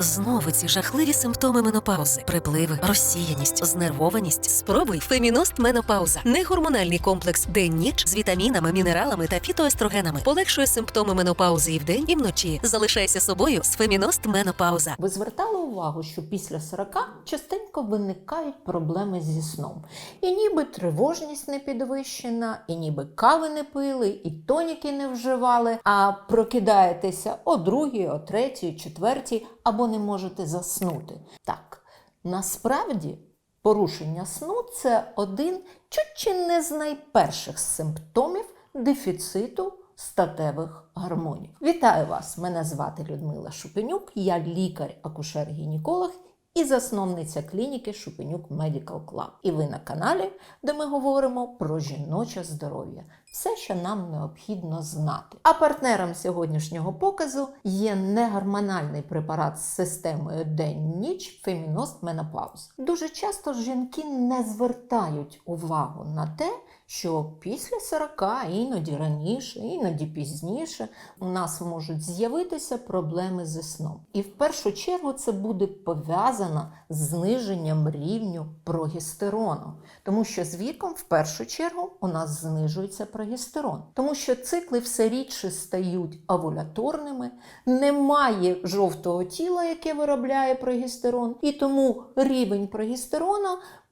Знову ці жахливі симптоми менопаузи, припливи, розсіяність, знервованість. Спробуй Феміност Менопауза. Негормональний комплекс день-ніч з вітамінами, мінералами та фітоестрогенами. Полегшує симптоми менопаузи і вдень, і вночі. Залишайся собою з Феміност Менопауза. Ви звертали увагу, що після 40 частенько виникають проблеми зі сном. І ніби тривожність не підвищена, і ніби кави не пили, і тоніки не вживали, а прокидаєтеся о другій, о третій, четвертій, або не можете заснути. Так, насправді порушення сну це один чуть чи не з найперших симптомів дефіциту статевих гормонів. Вітаю вас! Мене звати Людмила Шупенюк, я лікар-акушер-гінеколог і засновниця клініки Шупенюк Medical Club. І ви на каналі, де ми говоримо про жіноче здоров'я. Все, що нам необхідно знати. А партнером сьогоднішнього показу є негормональний препарат з системою день-ніч Феміност Менопауз. Дуже часто жінки не звертають увагу на те, що після 40, іноді раніше, іноді пізніше, у нас можуть з'явитися проблеми зі сном. І в першу чергу це буде пов'язано з зниженням рівню прогестерону, тому що з віком, в першу чергу, у нас знижується прогестерон, тому що цикли все рідше стають овуляторними, немає жовтого тіла, яке виробляє прогестерон, і тому рівень прогестерону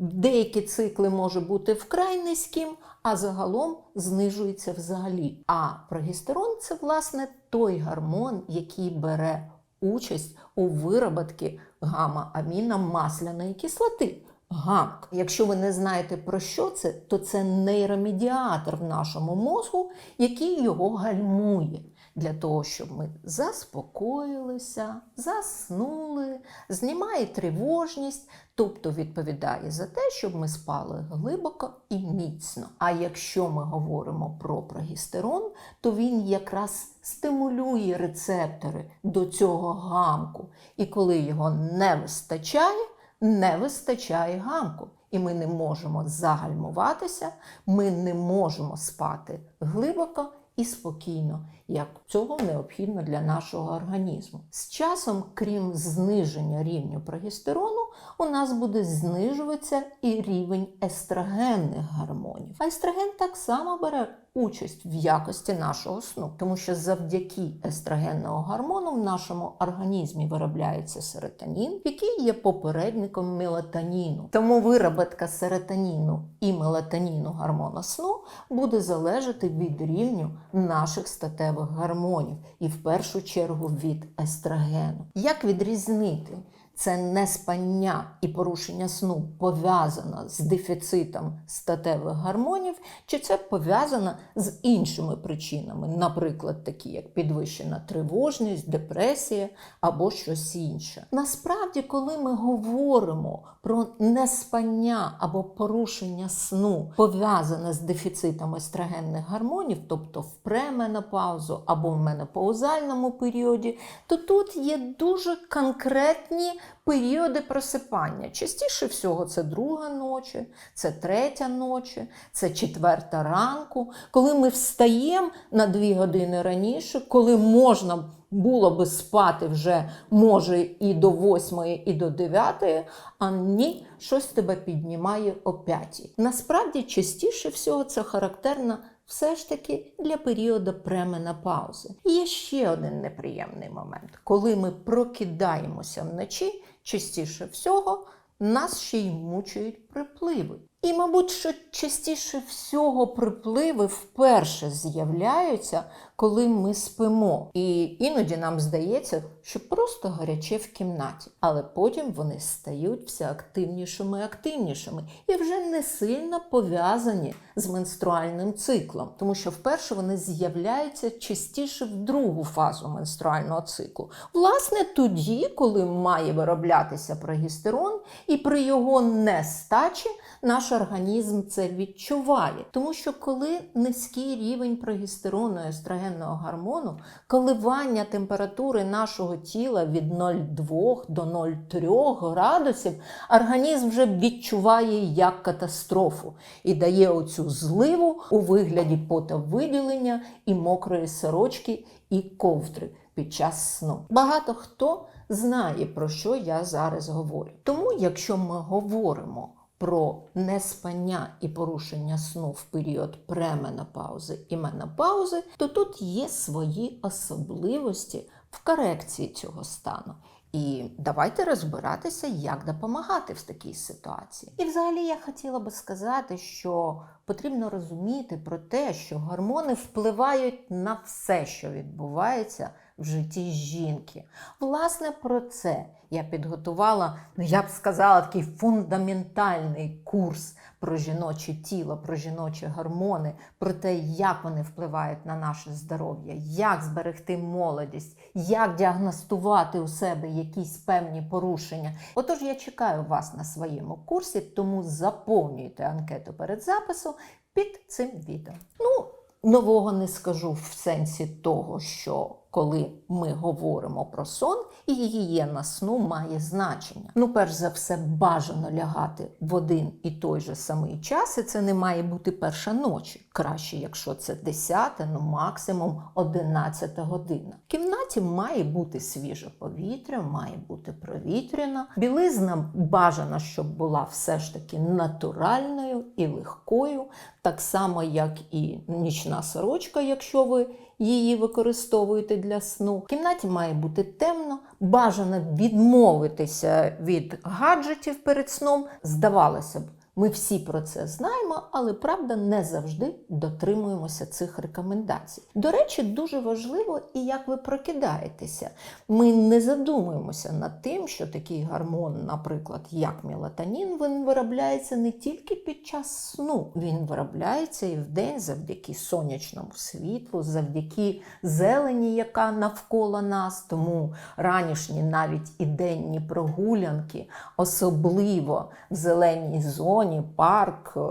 Деякі цикли може бути вкрай низьким, а загалом знижується взагалі. А прогестерон це власне той гормон, який бере участь у вироботці гамма-аміномасляної кислоти. ГАМК. Якщо ви не знаєте про що це, то це нейромедіатор в нашому мозку, який його гальмує для того, щоб ми заспокоїлися, заснули, знімає тривожність, тобто відповідає за те, щоб ми спали глибоко і міцно. А якщо ми говоримо про прогестерон, то він якраз стимулює рецептори до цього гамку. І коли його не вистачає, не вистачає гамку. І ми не можемо загальмуватися, ми не можемо спати глибоко і спокійно, як цього необхідно для нашого організму. З часом, крім зниження рівню прогестерону, у нас буде знижуватися і рівень естрогенних гормонів. А естроген так само бере участь в якості нашого сну, тому що завдяки естрогенного гормону в нашому організмі виробляється серотонін, який є попередником мелатоніну. Тому вироботка серотоніну і мелатоніну гормону сну буде залежати від рівню наших статевих гормонів і в першу чергу від естрогену. Як відрізнити? Це неспання і порушення сну пов'язано з дефіцитом статевих гормонів, чи це пов'язано з іншими причинами, наприклад, такі як підвищена тривожність, депресія або щось інше. Насправді, коли ми говоримо про неспання або порушення сну, пов'язане з дефіцитом естрогенних гормонів, тобто в пременопаузу або в менопаузальному періоді, то тут є дуже конкретні періоди просипання. Частіше всього це друга ночі, це третя ночі, це четверта ранку, коли ми встаємо на дві години раніше, коли можна було би спати вже може і до восьмої, і до дев'ятої, а ні, щось тебе піднімає о п'ятій. Насправді частіше всього це характерно все ж таки для періоду пременопаузи. Є ще один неприємний момент, коли ми прокидаємося вночі, частіше всього нас ще й мучують припливи. І, мабуть, що частіше всього припливи вперше з'являються, коли ми спимо. І іноді нам здається, що просто гаряче в кімнаті, але потім вони стають все активнішими і активнішими і вже не сильно пов'язані з менструальним циклом, тому що вперше вони з'являються частіше в другу фазу менструального циклу. Власне, тоді, коли має вироблятися прогестерон, і при його нестачі наш організм це відчуває. Тому що коли низький рівень прогестерону і естрогенного гормону, коливання температури нашого тіла від 0,2 до 0,3 градусів, організм вже відчуває як катастрофу і дає оцю зливу у вигляді потовиділення і мокрої сорочки і ковдри під час сну. Багато хто знає, про що я зараз говорю. Тому, якщо ми говоримо про неспання і порушення сну в період пременопаузи і менопаузи, то тут є свої особливості в корекції цього стану. І давайте розбиратися, як допомагати в такій ситуації. І взагалі я хотіла би сказати, що потрібно розуміти про те, що гормони впливають на все, що відбувається в житті жінки. Власне, про це я підготувала, ну я б сказала, такий фундаментальний курс про жіноче тіло, про жіночі гормони, про те, як вони впливають на наше здоров'я, як зберегти молодість, як діагностувати у себе якісь певні порушення. Отож, я чекаю вас на своєму курсі, тому заповнюйте анкету перед записом під цим відео. Ну, нового не скажу в сенсі того, що коли ми говоримо про сон, і гігієна сну має значення. Ну, перш за все, бажано лягати в один і той же самий час, і це не має бути перша ночі. Краще, якщо це 10, ну максимум 11 година. В кімнаті має бути свіже повітря, має бути провітряна. Білизна бажана, щоб була все ж таки натуральною і легкою, так само, як і нічна сорочка, якщо ви її використовуєте для сну. В кімнаті має бути темно, бажано відмовитися від гаджетів перед сном. Здавалося б, ми всі про це знаємо, але правда не завжди дотримуємося цих рекомендацій. До речі, дуже важливо і як ви прокидаєтеся. Ми не задумуємося над тим, що такий гормон, наприклад, як мелатонін, він виробляється не тільки під час сну, він виробляється і вдень завдяки сонячному світлу, завдяки зелені, яка навколо нас. Тому ранішні навіть і денні прогулянки, особливо в зеленій зоні, парк, е,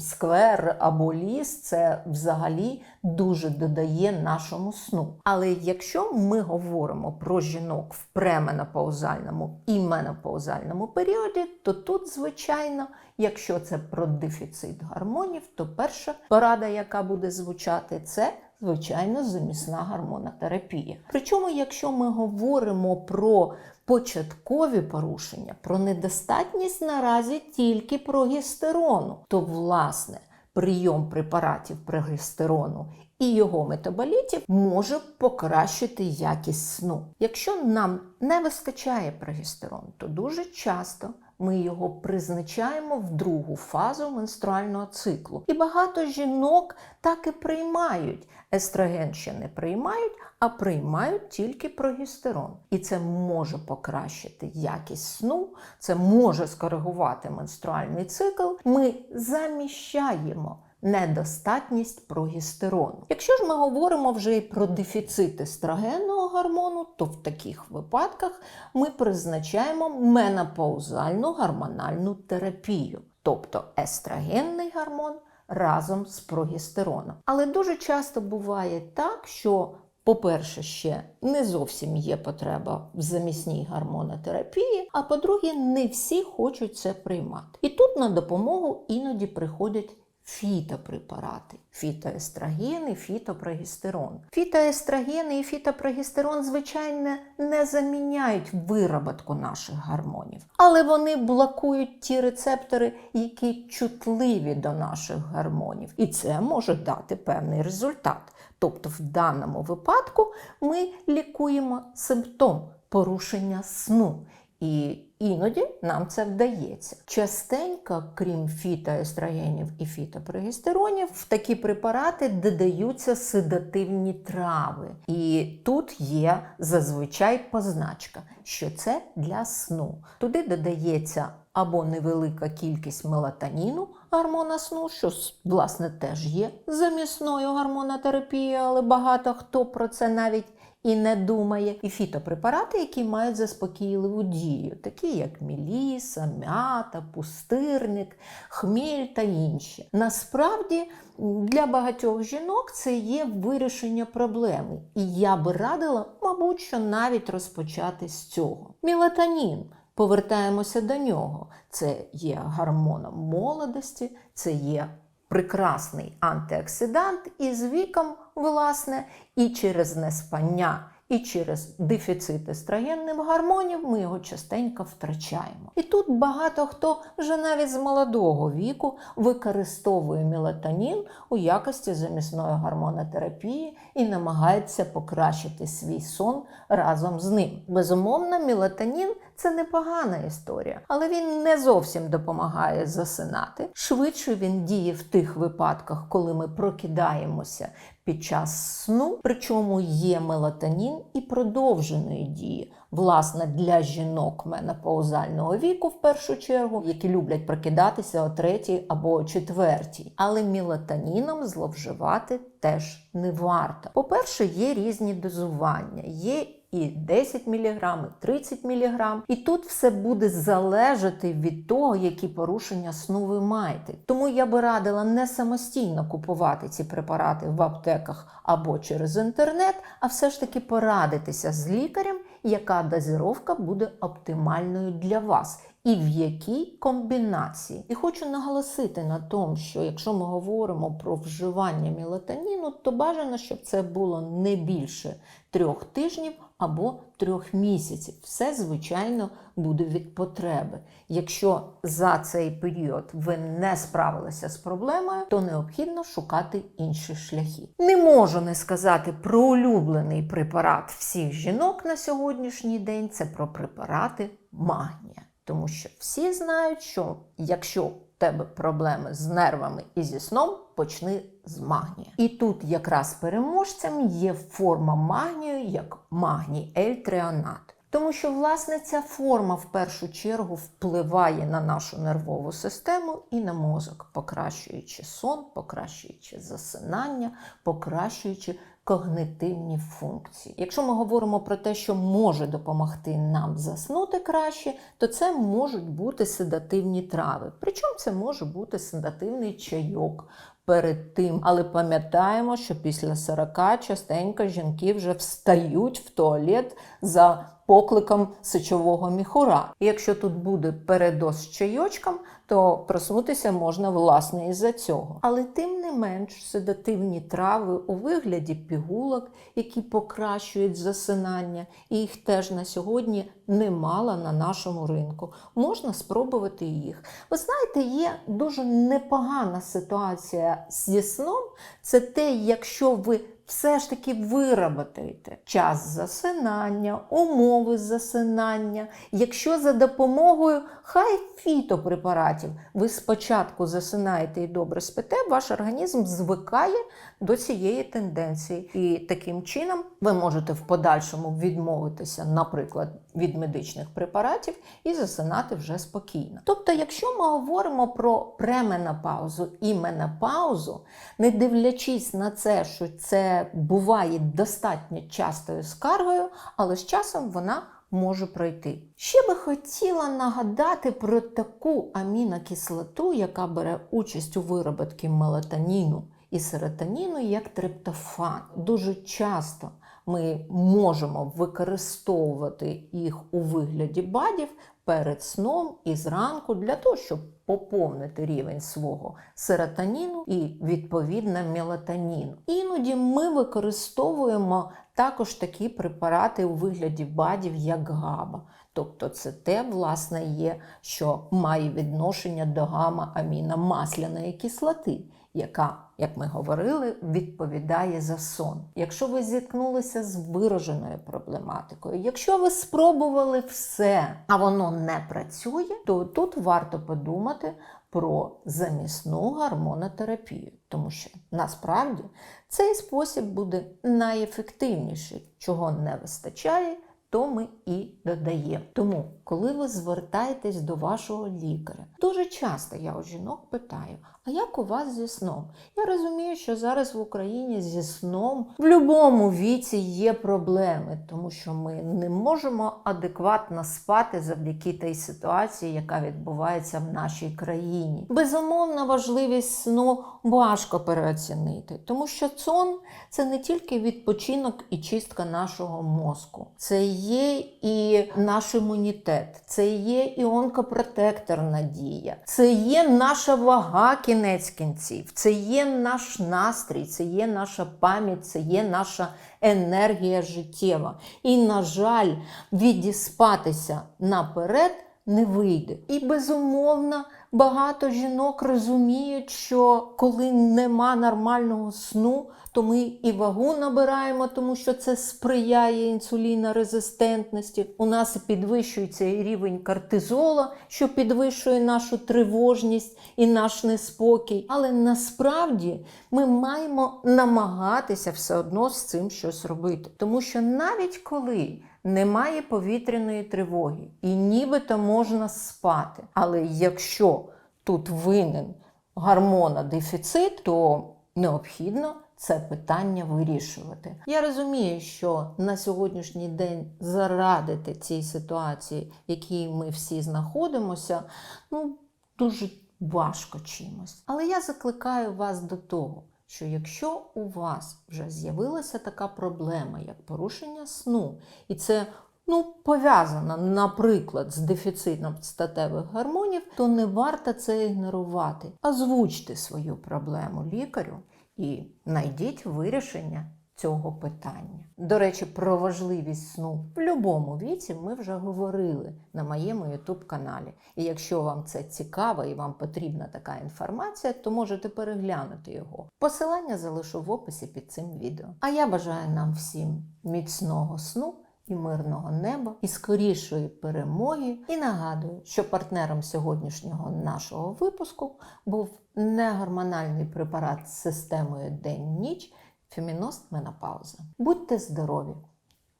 сквер або ліс, це взагалі дуже додає нашому сну. Але якщо ми говоримо про жінок в пременопаузальному і менопаузальному періоді, то тут, звичайно, якщо це про дефіцит гормонів, то перша порада, яка буде звучати, це звичайно замісна гормонотерапія. Причому, якщо ми говоримо про початкові порушення, про недостатність наразі тільки прогестерону, то власне прийом препаратів прогестерону і його метаболітів може покращити якість сну. Якщо нам не вистачає прогестерону, то дуже часто ми його призначаємо в другу фазу менструального циклу. І багато жінок так і приймають. Естроген ще не приймають, а приймають тільки прогестерон. І це може покращити якість сну, це може скоригувати менструальний цикл. Ми заміщаємо недостатність прогестерону. Якщо ж ми говоримо вже і про дефіцит естрогенного гормону, то в таких випадках ми призначаємо менопаузальну гормональну терапію, тобто естрогенний гормон разом з прогестероном. Але дуже часто буває так, що по-перше, ще не зовсім є потреба в замісній гормонотерапії, а по-друге, не всі хочуть це приймати. І тут на допомогу іноді приходять фітопрепарати, фітоестроген і фітопрогестерон. Фітоестрогени і фітопрогестерон, звичайно, не заміняють вироботку наших гормонів, але вони блокують ті рецептори, які чутливі до наших гормонів, і це може дати певний результат. Тобто, в даному випадку ми лікуємо симптом порушення сну. І іноді нам це вдається. Частенько, крім фітоестрогенів і фітопрогестеронів, в такі препарати додаються седативні трави. І тут є зазвичай позначка, що це для сну. Туди додається або невелика кількість мелатоніну, гормона сну, що власне теж є замісною гормонотерапією, але багато хто про це навіть і не думає, і фітопрепарати, які мають заспокійливу дію, такі як міліса, м'ята, пустирник, хміль та інші. Насправді для багатьох жінок це є вирішення проблеми, і я би радила, мабуть, що навіть розпочати з цього. Мелатонін. Повертаємося до нього. Це є гормоном молодості, це є прекрасний антиоксидант, і з віком, власне, і через неспання, і через дефіцит естрогенних гормонів ми його частенько втрачаємо. І тут багато хто вже навіть з молодого віку використовує мелатонін у якості замісної гормонотерапії і намагається покращити свій сон разом з ним. Безумовно, мелатонін це непогана історія, але він не зовсім допомагає засинати. Швидше він діє в тих випадках, коли ми прокидаємося під час сну. Причому є мелатонін і продовженої дії. Власне, для жінок менопаузального віку, в першу чергу, які люблять прокидатися о третій або о четвертій. Але мелатоніном зловживати теж не варто. По-перше, є різні дозування. Є і 10 мг, і 30 мг. І тут все буде залежати від того, які порушення сну ви маєте. Тому я би радила не самостійно купувати ці препарати в аптеках або через інтернет, а все ж таки порадитися з лікарем, яка дозировка буде оптимальною для вас. І в якій комбінації. І хочу наголосити на тому, що якщо ми говоримо про вживання мелатоніну, то бажано, щоб це було не більше трьох тижнів або трьох місяців. Все, звичайно, буде від потреби. Якщо за цей період ви не справилися з проблемою, то необхідно шукати інші шляхи. Не можу не сказати про улюблений препарат всіх жінок на сьогоднішній день це про препарати магнія. Тому що всі знають, що якщо тебе проблеми з нервами і зі сном, почни з магнія. І тут якраз переможцем є форма магнію як магній L-треонат. Тому що, власне, ця форма в першу чергу впливає на нашу нервову систему і на мозок, покращуючи сон, покращуючи засинання, покращуючи когнитивні функції. Якщо ми говоримо про те, що може допомогти нам заснути краще, то це можуть бути седативні трави. Причому це може бути седативний чайок. Перед тим, але пам'ятаємо, що після 40 частенько жінки вже встають в туалет за покликом сечового міхура. І якщо тут буде передоз з чайочком, то проснутися можна власне із-за цього. Але тим не менш седативні трави у вигляді пігулок, які покращують засинання, і їх теж на сьогодні немало на нашому ринку. Можна спробувати їх. Ви знаєте, є дуже непогана ситуація зі сном. Це те, якщо ви все ж таки вироботаєте час засинання, умови засинання. Якщо за допомогою хай фітопрепаратів ви спочатку засинаєте і добре спите, ваш організм звикає до цієї тенденції. І таким чином ви можете в подальшому відмовитися, наприклад, від медичних препаратів і засинати вже спокійно. Тобто, якщо ми говоримо про пременопаузу і менопаузу, не дивлячись на це, що це буває достатньо частою скаргою, але з часом вона може пройти. Ще би хотіла нагадати про таку амінокислоту, яка бере участь у вироботці мелатоніну і серотоніну, як триптофан. Дуже часто ми можемо використовувати їх у вигляді бадів перед сном і зранку для того, щоб поповнити рівень свого серотоніну і відповідно мелатоніну. Іноді ми використовуємо також такі препарати у вигляді бадів, як габа. Тобто це те, власне, є, що має відношення до гамма-аміномасляної кислоти, яка, як ми говорили, відповідає за сон. Якщо ви зіткнулися з вираженою проблематикою, якщо ви спробували все, а воно не працює, то тут варто подумати про замісну гормонотерапію, тому що насправді цей спосіб буде найефективніший, чого не вистачає. То ми і додаємо. Тому, коли ви звертаєтесь до вашого лікаря, дуже часто я у жінок питаю: а як у вас зі сном? Я розумію, що зараз в Україні зі сном в будь-якому віці є проблеми, тому що ми не можемо адекватно спати завдяки тій ситуації, яка відбувається в нашій країні. Безумовно, важливість сну важко переоцінити, тому що сон це не тільки відпочинок і чистка нашого мозку, це є і наш імунітет, це є і онкопротекторна дія, це є наша вага кінець кінців, це є наш настрій, це є наша пам'ять, це є наша енергія життєва. І, на жаль, відіспатися наперед не вийде. І безумовно, багато жінок розуміють, що коли нема нормального сну, то ми і вагу набираємо, тому що це сприяє інсулінорезистентності. У нас підвищується і рівень кортизола, що підвищує нашу тривожність і наш неспокій. Але насправді ми маємо намагатися все одно з цим щось робити. Тому що навіть коли немає повітряної тривоги і нібито можна спати, але якщо тут винен гормонодефіцит, то необхідно це питання вирішувати. Я розумію, що на сьогоднішній день зарадити цій ситуації, в якій ми всі знаходимося, ну дуже важко чимось. Але я закликаю вас до того, що якщо у вас вже з'явилася така проблема, як порушення сну, і це ну, пов'язано, наприклад, з дефіцитом статевих гормонів, то не варто це ігнорувати. Озвучте свою проблему лікарю і знайдіть вирішення цього питання. До речі, про важливість сну в будь-якому віці ми вже говорили на моєму youtube каналі. І якщо вам це цікаво і вам потрібна така інформація, то можете переглянути його. Посилання залишу в описі під цим відео. А я бажаю нам всім міцного сну. І мирного неба, і скорішої перемоги. І нагадую, що партнером сьогоднішнього нашого випуску був негормональний препарат з системою день-ніч Феміност Менопауза. Будьте здорові,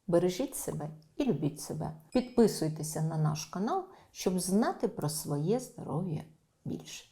бережіть себе і любіть себе. Підписуйтеся на наш канал, щоб знати про своє здоров'я більше.